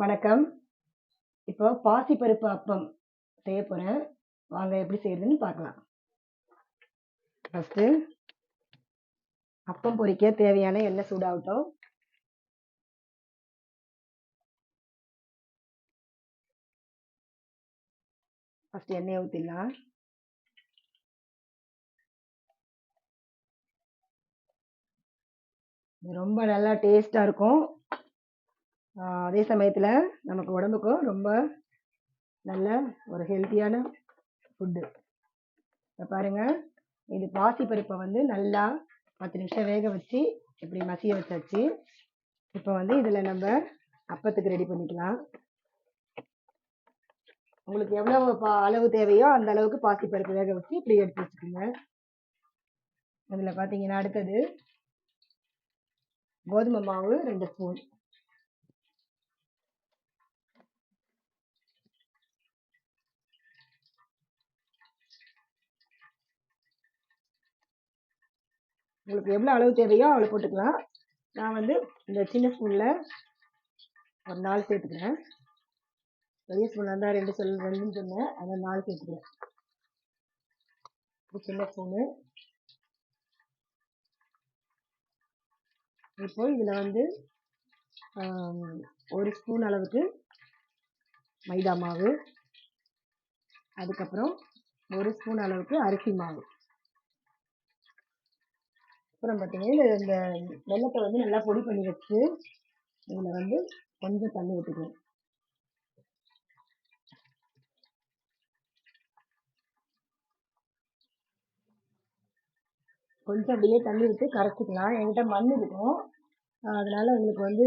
வணக்கம். இப்போ பாசிப்பருப்பு அப்பம் செய்ய போகிறேன் வாங்க எப்படி செய்யறதுன்னு பார்க்கலாம். ஃபஸ்ட்டு அப்பம் பொரிக்க தேவையான எண்ணெய் சூடாகட்டும். ஃபஸ்ட்டு எண்ணெயை ஊற்றிடலாம் ரொம்ப நல்லா டேஸ்ட்டாக இருக்கும். அதே சமயத்தில் நமக்கு உடம்புக்கும் ரொம்ப நல்ல ஒரு ஹெல்த்தியான ஃபுட்டு இப்போ பாருங்கள் இது பாசி பருப்பை வந்து நல்லா பத்து நிமிஷம் வேக வச்சு இப்படி மசிய வச்சாச்சு. இப்போ வந்து இதில் நம்ம அப்பத்துக்கு ரெடி பண்ணிக்கலாம். உங்களுக்கு எவ்வளவு பா- அளவு தேவையோ அந்த அளவுக்கு பாசி பருப்பு வேக வச்சு இப்படி எடுத்து வச்சுக்கோங்க. அதில் பார்த்தீங்கன்னா அடுத்தது கோதுமை மாவு ரெண்டு ஸ்பூன். உங்களுக்கு எவ்வளோ அளவு தேவையோ அவ்வளோ போட்டுக்கலாம். நான் வந்து இந்த சின்ன ஸ்பூனில் ஒரு நாலு சேர்த்துக்கிறேன். பெரிய ஸ்பூனில் இருந்தால் ரெண்டு சொல் ரெண்டுன்னு சொன்னேன். அதை நாலு சேர்த்துக்கிறேன். இது சின்ன ஸ்பூனு இப்போ இதில் வந்து ஒரு ஸ்பூன் அளவுக்கு மைதா மாவு. அதுக்கப்புறம் ஒரு ஸ்பூன் அளவுக்கு அரிசி மாவு. அப்புறம் பார்த்தீங்கன்னா இந்த இந்த வெள்ளத்தை வந்து நல்லா பொடி பண்ணி வச்சு இதில் வந்து கொஞ்சம் தண்ணி ஊற்றிக்கணும் கொஞ்சம் அப்படியே தண்ணி விட்டு கரைச்சிக்கலாம். என்கிட்ட மண் இருக்கும். அதனால உங்களுக்கு வந்து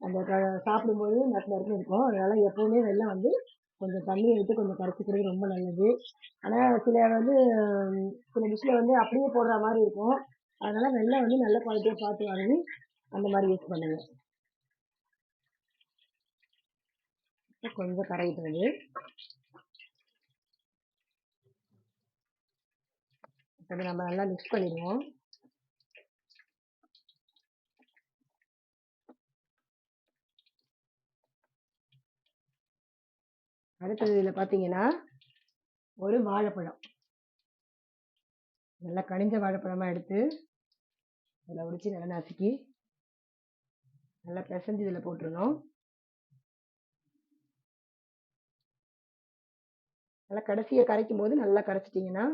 அந்த சாப்பிடும்போது நட்டு இருக்கும். அதனால எப்பவுமே வெள்ளம் வந்து கொஞ்சம் தண்ணி எடுத்து கொஞ்சம் கரைச்சிக்கிறது ரொம்ப நல்லது. ஆனால் சில வந்து சில டிஷ்ஷில் வந்து அப்படியே போடுற மாதிரி இருக்கும். அதனால வெள்ளை வந்து நல்ல குவாலிட்டியாக பார்த்து வாங்கி அந்த மாதிரி யூஸ் பண்ணுங்க. கொஞ்சம் கரையிட்டது நம்ம நல்லா மிக்ஸ் பண்ணிடுவோம். அடுத்தது இதில் பார்த்தீங்கன்னா ஒரு வாழைப்பழம். நல்லா கனிஞ்ச வாழைப்பழமாக எடுத்து இதில் உடிச்சு நல்லா நசுக்கி நல்லா பிசைஞ்சு இதில் போட்டுருணும் நல்லா கடைசியை கரைக்கும் போது நல்லா கரைச்சிட்டிங்கன்னா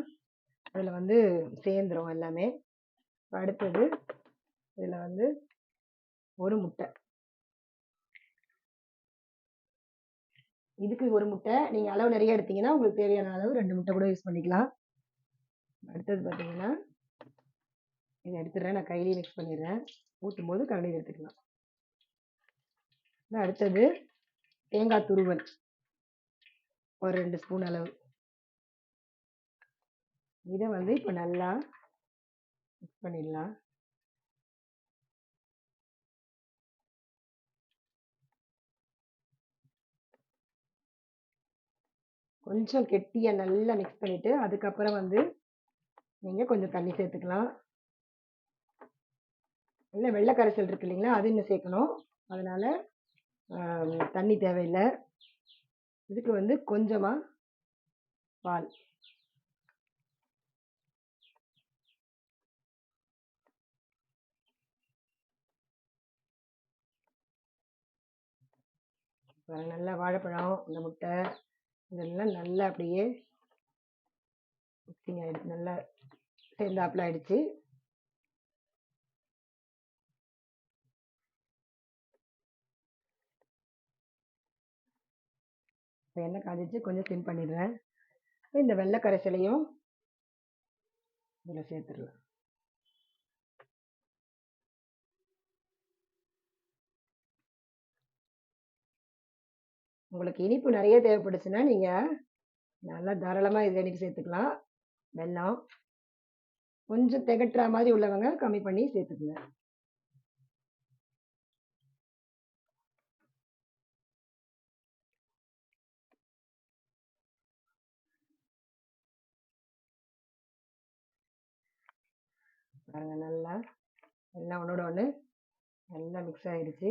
அதில் வந்து சேர்ந்துடும் எல்லாமே. அடுத்தது இதில் வந்து ஒரு முட்டை. இதுக்கு ஒரு முட்டை நீங்கள் அளவு நிறைய எடுத்தீங்கன்னா உங்களுக்கு தேவையான அளவு ரெண்டு முட்டை கூட யூஸ் பண்ணிக்கலாம். அடுத்தது பார்த்தீங்கன்னா இதை எடுத்துடுறேன். நான் கையிலேயே மிக்ஸ் பண்ணிடுறேன். ஊற்றும் போது கரண்டியில் எடுத்துக்கலாம். அடுத்தது தேங்காய் துருவல். ஒரு ரெண்டு ஸ்பூன் அளவு. இதை வந்து இப்போ நல்லா மிக்ஸ் பண்ணிடலாம். கொஞ்சம் கெட்டியாக நல்லா மிக்ஸ் பண்ணிவிட்டு அதுக்கப்புறம் வந்து நீங்கள் கொஞ்சம் தண்ணி சேர்த்துக்கலாம். இல்லை வெள்ளை கரைசல் இருக்கு இல்லைங்களா அது இன்னும் சேர்க்கணும். அதனால் தண்ணி தேவையில்லை. இதுக்கு வந்து கொஞ்சமாக பால். நல்லா வாழைப்பழம் இந்த முட்டை. இதெல்லாம் நல்லா அப்படியே மிக்சிங் ஆயிடுச்சு. நல்லா சேர்ந்தாப்புல ஆயிடுச்சு. இப்போ எண்ணெய் காஞ்சிச்சு கொஞ்சம் சிம் பண்ணிடுறேன். இந்த வெள்ளை கரைசலையும் இதில் சேர்த்துடலாம். உங்களுக்கு இனிப்பு நிறைய தேவைப்படுச்சுன்னா நீங்கள் நல்லா தாராளமாக இது இனிப்பு சேர்த்துக்கலாம். வெல்லம் கொஞ்சம் திகட்டுற மாதிரி உள்ளவங்க கம்மி பண்ணி சேர்த்துக்குங்க. பாருங்க நல்லா எல்லாம் ஒன்றோட ஒன்று நல்லா மிக்ஸ் ஆயிடுச்சு.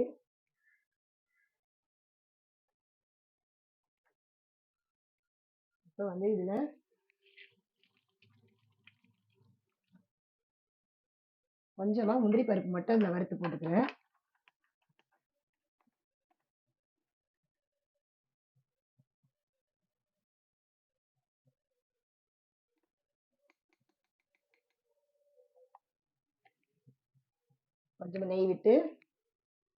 இப்போ வந்து இதில் கொஞ்சமாக முந்திரி பருப்பு மட்டும் இதில் வறுத்து போட்டுக்கிறேன். கொஞ்சமாக நெய் விட்டு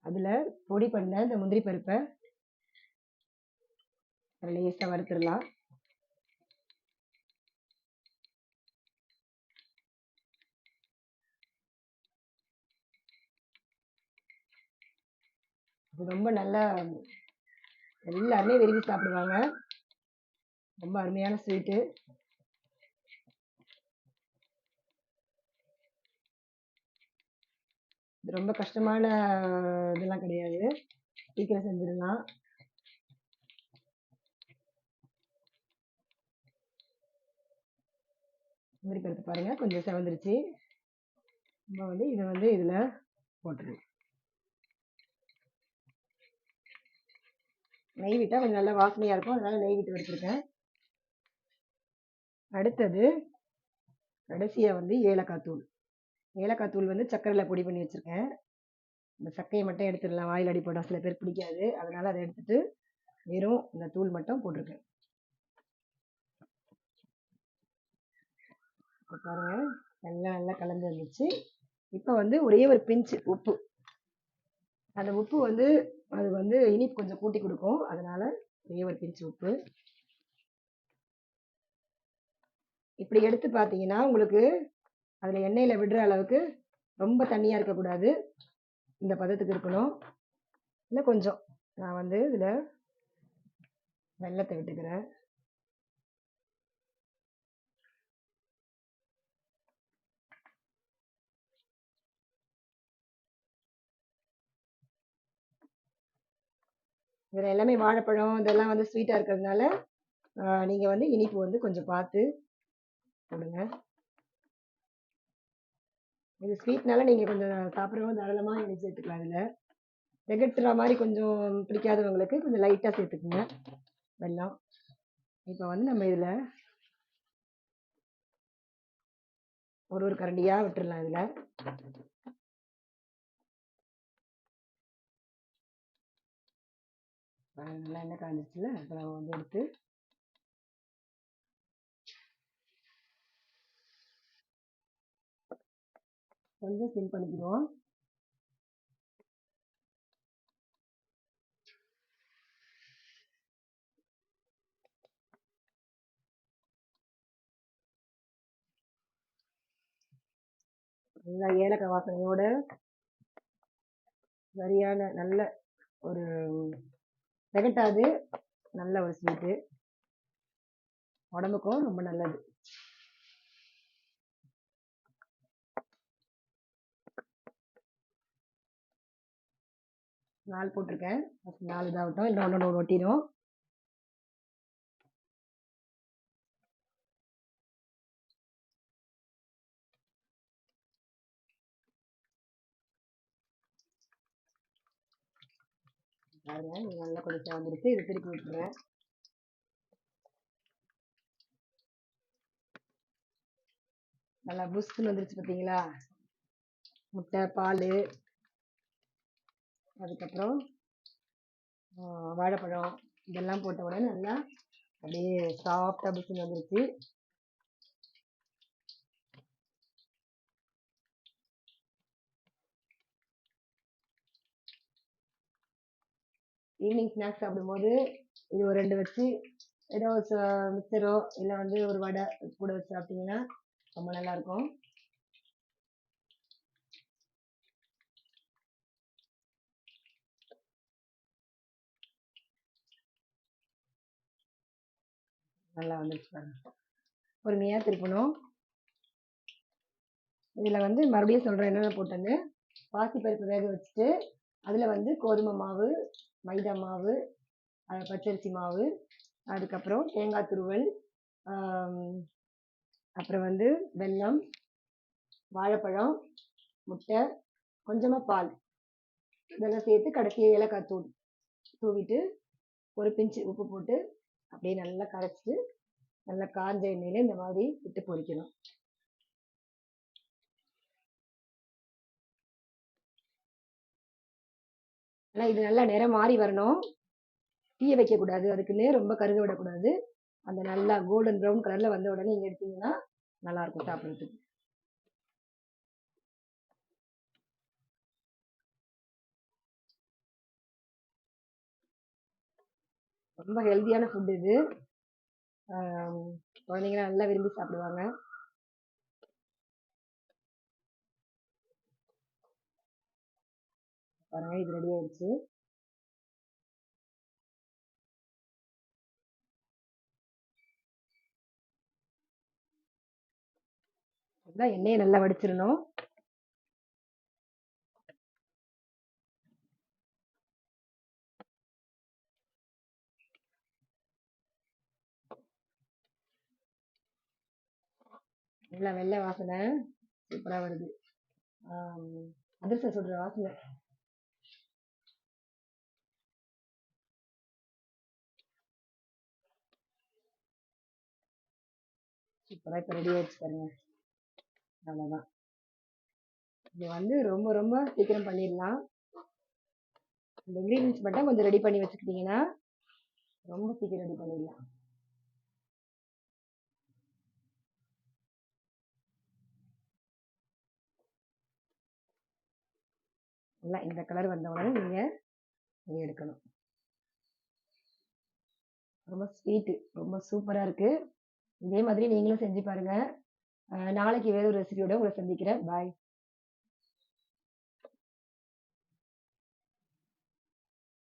அதில் பொடி பண்ண இந்த முந்திரி பருப்பை லேசாக வறுத்துடலாம். இது ரொம்ப நல்லா எல்லாருமே விரும்பி சாப்பிடுவாங்க. ரொம்ப அருமையான ஸ்வீட்டு இது ரொம்ப கஷ்டமான இதெல்லாம் கிடையாது. சீக்கிரம் செஞ்சிடலாம். முந்திரி பருப்பு பாருங்க கொஞ்சம் செவந்துருச்சு. நம்ம வந்து இதை வந்து இதில் போட்டுருவோம் நெய் விட்டால் கொஞ்சம் நல்லா வாசனையாக இருக்கும். அதனால் நெய் விட்டு வச்சுருக்கேன் அடுத்தது கடைசியாக வந்து ஏலக்காய் தூள். ஏலக்காய் தூள் வந்து சர்க்கரையில் பொடி பண்ணி வச்சுருக்கேன். இந்த சக்கையை மட்டும் எடுத்துடலாம். வாயில் அடி சில பேர் பிடிக்காது. அதனால் அதை எடுத்துட்டு வெறும் இந்த தூள் மட்டும் போட்டிருக்கேன். பாருங்கள் எல்லாம் நல்லா கலந்து வந்துச்சு. இப்போ வந்து ஒரே ஒரு பிஞ்சு உப்பு. அந்த உப்பு வந்து அது வந்து இனிப்பு கொஞ்சம் கூட்டி கொடுக்கும். அதனால ஒரே ஒரு பிஞ்சு உப்பு. இப்படி எடுத்து பார்த்தீங்கன்னா உங்களுக்கு அதில் எண்ணெயில் விடுற அளவுக்கு ரொம்ப தண்ணியாக இருக்கக்கூடாது. இந்த பதத்துக்கு இருக்கணும். இல்லை கொஞ்சம். நான் வந்து இதில் வெள்ளத்தை விட்டுக்கிறேன். இதில் எல்லாமே வாழைப்பழம் இதெல்லாம் வந்து ஸ்வீட்டாக இருக்கிறதுனால நீங்கள் வந்து இனிப்பு வந்து கொஞ்சம் பார்த்து போடுங்க. இது ஸ்வீட்னால நீங்கள் கொஞ்சம் சாப்பிட்றவங்க தாராளமாக இனி சேர்த்துக்கலாம் இதில். திகட்டுற மாதிரி கொஞ்சம் பிடிக்காதவங்களுக்கு கொஞ்சம் லைட்டாக சேர்த்துக்குங்க. வெள்ளம் இப்போ வந்து நம்ம இதில் ஒரு ஒரு கரண்டியாக விட்டுடலாம் இதில். நல்லா எண்ணெய் காஞ்சிச்சுல இப்போ நம்ம வந்து எடுத்து கொஞ்சம் சிம் பண்ணிக்கிறோம் நல்லா ஏலக்காய் வாசனையோட சரியான நல்ல ஒரு செகண்டாவது நல்ல ஒரு ஸ்வீட்டு உடம்புக்கும் ரொம்ப நல்லது. நாலு போட்டிருக்கேன். நாலு இதாகட்டும். இல்லை ஒன்று ஒன்று ஒட்டிடும் பாருங்க இது நல்லா கொஞ்சம் சேர்ந்துருக்கு இது திருப்பி விட்டுறேன் நல்லா புஷ்னு வந்துருச்சு பார்த்தீங்களா முட்டை பால். அதுக்கப்புறம் வாழைப்பழம். இதெல்லாம் போட்ட உடனே நல்லா அப்படியே சாஃப்டாக புஷ்னு வந்துருச்சு. ஈவினிங் ஸ்நாக்ஸ் சாப்பிடும்போது இது ஒரு ரெண்டு வச்சு ஏதோ மிக்சரோ இல்லை வந்து ஒரு வடை கூட வச்சு சாப்பிட்டீங்கன்னா ரொம்ப நல்லாயிருக்கும் நல்லா வந்துருச்சு பாருங்க. பொறுமையாக திருப்பணும். இதில் வந்து மறுபடியும் சொல்கிறேன் என்னென்ன போட்டேன்னு. பாசிப்பருப்பு வேக வச்சுட்டு அதில் வந்து கோதுமை மாவு மைதா மாவு பச்சரிசி மாவு அதுக்கப்புறம் தேங்காய் துருவல் அப்புறம் வந்து வெல்லம் வாழைப்பழம் முட்டை கொஞ்சமாக பால். இதெல்லாம் சேர்த்து கடைசியாக ஏலக்காய் தூள் தூவிட்டு ஒரு பிஞ்சு உப்பு போட்டு அப்படியே நல்லா கரைச்சிட்டு நல்லா காஞ்ச எண்ணெயில் இந்த மாதிரி விட்டு பொரிக்கணும். ஆனால் இது நல்லா நிறம் மாறி வரணும். தீய வைக்கக்கூடாது. அதுக்குன்னே ரொம்ப கருக விடக்கூடாது. அந்த நல்லா கோல்டன் ப்ரௌன் கலரில் வந்த உடனே நீங்கள் எடுத்தீங்கன்னா நல்லாயிருக்கும் சாப்பிட்றதுக்கு. ரொம்ப ஹெல்த்தியான ஃபுட் இது. குழந்தைங்களாம் நல்லா விரும்பி சாப்பிடுவாங்க. பாருங்க இது ரெடி ஆயிடுச்சு. நல்லா எண்ணெயை நல்லா வடிச்சிடணும். நல்லா வெள்ளை வாசனை சூப்பராக வருது. அதிர்ஷ்டம் சொல்கிற வாசனை. சூப்பராக இப்போ ரெடி ஆயிடுச்சு பாருங்க. அவ்வளோதான் இது வந்து ரொம்ப ரொம்ப சீக்கிரம் பண்ணிடலாம். இந்த இன்க்ரீடியன்ஸ் மட்டும் கொஞ்சம் ரெடி பண்ணி வச்சுக்கிட்டிங்கன்னா ரொம்ப சீக்கிரம் ரெடி பண்ணிடலாம். நல்லா இந்த கலர் வந்த உடனே நீங்கள் எடுக்கணும். ரொம்ப ஸ்வீட்டு ரொம்ப சூப்பராக இருக்குது இதே மாதிரி நீங்களும் செஞ்சு பாருங்க. நாளைக்கு வேறு ஒரு ரெசிபியோட உங்களை சந்திக்கிறேன். பாய்